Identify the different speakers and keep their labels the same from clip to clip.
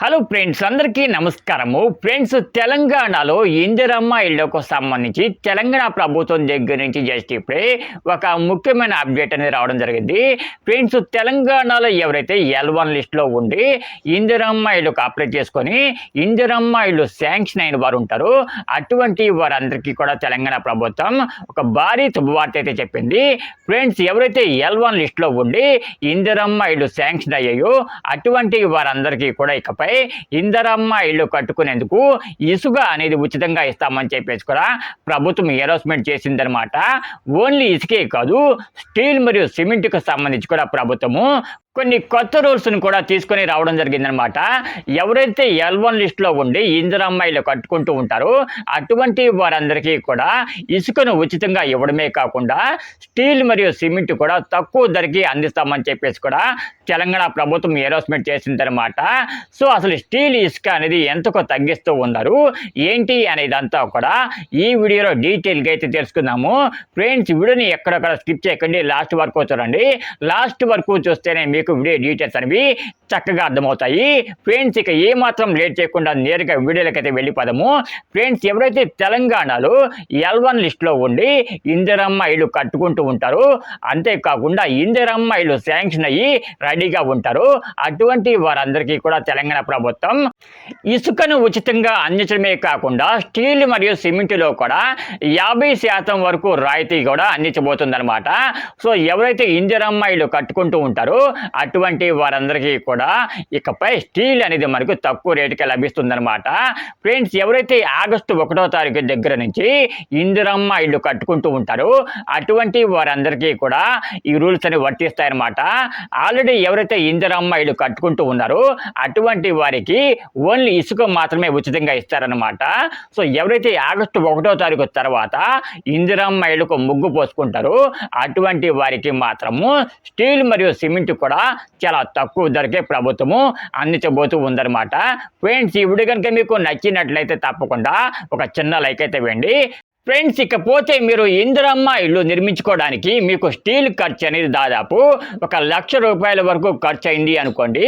Speaker 1: Hello friends అందరికీ నమస్కారము. Friends తెలంగాణలో ఇందిరమ్మ ఇళ్ళకు సంబంధించి తెలంగాణ ప్రభుత్వం దగ్గర నుంచి జస్ట్ ఇప్పుడే ఒక ముఖ్యమైన అప్డేట్ అనేది రావడం జరిగింది. ఫ్రెండ్స్ తెలంగాణలో ఎవరైతే ఎల్ వన్ లిస్ట్లో ఉండి ఇందిరమ్మ ఇళ్ళకు అప్లై చేసుకొని ఇందిరమ్మ ఇళ్ళు శాంక్షన్ అయిన వారు ఉంటారు. అటువంటి వారందరికీ కూడా తెలంగాణ ప్రభుత్వం ఒక భారీ శుభవార్త అయితే చెప్పింది. ఫ్రెండ్స్ ఎవరైతే ఎల్ వన్ లిస్ట్లో ఉండి ఇందిరమ్మ ఇళ్ళు శాంక్షన్ అయ్యాయో అటువంటి వారందరికీ కూడా ఇకపై ఇందరమ్మ ఇల్లు కట్టుకునేందుకు ఇసుక అనేది ఉచితంగా ఇస్తామని చెప్పేసి కూడా ప్రభుత్వం అనౌన్స్మెంట్ చేసిందనమాట ఓన్లీ ఇసుకే కాదు స్టీల్ మరియు సిమెంట్కి సంబంధించి కూడా ప్రభుత్వము కొన్ని కొత్త రూల్స్ని కూడా తీసుకొని రావడం జరిగిందనమాట ఎవరైతే ఎల్ వన్ లిస్ట్లో ఉండి ఇందిరమ్మాయిలు కట్టుకుంటూ ఉంటారో అటువంటి వారందరికీ కూడా ఇసుకను ఉచితంగా ఇవ్వడమే కాకుండా స్టీల్ మరియు సిమెంట్ కూడా తక్కువ ధరకి అందిస్తామని చెప్పేసి కూడా తెలంగాణ ప్రభుత్వం ఎరోస్మెంట్ చేసిందనమాట సో అసలు స్టీల్ ఇసుక అనేది ఎంతకు తగ్గిస్తూ ఉన్నారు? ఏంటి అనేదంతా కూడా ఈ వీడియోలో డీటెయిల్గా అయితే తెలుసుకుందాము. ఫ్రెండ్స్ వీడియోని ఎక్కడెక్కడ స్కిప్ చేయకండి. లాస్ట్ వరకు చూడండి. లాస్ట్ వరకు చూస్తేనే మీకు వీడియో డీటెయిల్స్ అనేవి చక్కగా అర్థమవుతాయి. ఫ్రెండ్స్ ఇక ఏ మాత్రం లేట్ చేయకుండా నేరుగా వీడియోలకైతే వెళ్ళిపోదాము. ఫ్రెండ్స్ ఎవరైతే తెలంగాణలో ఎల్ వన్ లిస్ట్లో ఉండి ఇందిరమ్మ ఇల్లు కట్టుకుంటూ ఉంటారు అంతేకాకుండా ఇందిరమ్మ ఇల్లు శాంక్షన్ అయ్యి రెడీగా ఉంటారు అటువంటి వారందరికీ కూడా తెలంగాణ ప్రభుత్వం ఇసుకను ఉచితంగా అందించడమే కాకుండా స్టీల్ మరియు సిమెంట్లో కూడా యాభై శాతం వరకు రాయితీ కూడా అందించబోతుందన్నమాట. సో ఎవరైతే ఇందిరమ్మ ఇల్లు కట్టుకుంటూ ఉంటారో అటువంటి వారందరికీ కూడా ఇకపై స్టీల్ అనేది మనకు తక్కువ రేటుకే లభిస్తుందన్నమాట. ఫ్రెండ్స్ ఎవరైతే ఆగస్టు ఒకటో తారీఖు దగ్గర నుంచి ఇందిరమ్మ ఇల్లు కట్టుకుంటూ ఉంటారో అటువంటి వారందరికీ కూడా ఈ రూల్స్ అనేవి వర్తిస్తాయన్నమాట. ఆల్రెడీ ఎవరైతే ఇందిరమ్మ ఇల్లు కట్టుకుంటూ ఉన్నారో అటువంటి వారికి ఓన్లీ ఇసుక మాత్రమే ఉచితంగా ఇస్తారనమాట సో ఎవరైతే ఆగస్టు ఒకటో తారీఖు తర్వాత ఇందిరమ్మ ఇళ్ళకు ముగ్గు పోసుకుంటారో అటువంటి వారికి మాత్రము స్టీల్ మరియు సిమెంట్ కూడా చాలా తక్కువ ధరకే ప్రభుత్వము అందించబోతూ ఉందన్నమాట. ఫ్రెండ్స్ ఈ వీడియో కనుక మీకు నచ్చినట్లయితే తప్పకుండా ఒక చిన్న లైక్ అయితే వేయండి. ఫ్రెండ్స్ ఇకపోతే మీరు ఇందిరమ్మ ఇల్లు నిర్మించుకోవడానికి మీకు స్టీల్ ఖర్చు అనేది దాదాపు ఒక లక్ష రూపాయల వరకు ఖర్చు అయింది అనుకోండి.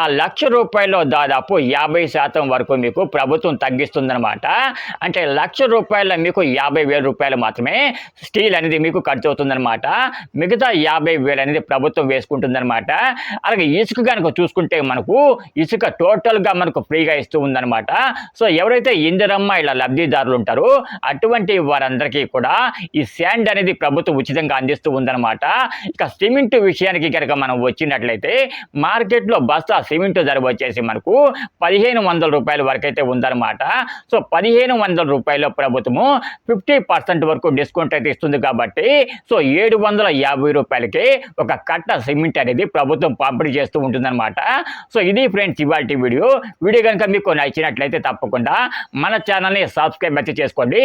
Speaker 1: ఆ లక్ష రూపాయల్లో దాదాపు యాభై శాతం వరకు మీకు ప్రభుత్వం తగ్గిస్తుందనమాట అంటే లక్ష రూపాయల మీకు యాభై వేల రూపాయలు మాత్రమే స్టీల్ అనేది మీకు ఖర్చు అవుతుందనమాట మిగతా యాభై వేలు అనేది ప్రభుత్వం వేసుకుంటుందనమాట అలాగే ఇసుక కనుక చూసుకుంటే మనకు ఇసుక టోటల్గా మనకు ఫ్రీగా ఇస్తూ ఉందన్నమాట. సో ఎవరైతే ఇందిరమ్మ ఇలా లబ్ధిదారులు ఉంటారో అటువంటి వారందరికీ కూడా ఈ శాండ్ అనేది ప్రభుత్వం ఉచితంగా అందిస్తూ ఉందన్నమాట. ఇక సిమెంట్ విషయానికి కనుక మనం వచ్చినట్లయితే మార్కెట్లో బస్తా సిమెంట్ ధర వచ్చేసి మనకు పదిహేను వందల రూపాయల వరకు అయితే ఉందన్నమాట. సో పదిహేను వందల రూపాయల ప్రభుత్వము ఫిఫ్టీ పర్సెంట్ వరకు డిస్కౌంట్ అయితే ఇస్తుంది కాబట్టి సో ఏడు వందల యాభై రూపాయలకి ఒక కట్ట సిమెంట్ అనేది ప్రభుత్వం పంపిణీ చేస్తూ ఉంటుందన్నమాట. సో ఇది ఫ్రెండ్స్ ఇవాళ వీడియో. వీడియో కనుక మీకు నచ్చినట్లయితే తప్పకుండా మన ఛానల్ని సబ్స్క్రైబ్ అయితే చేసుకోండి.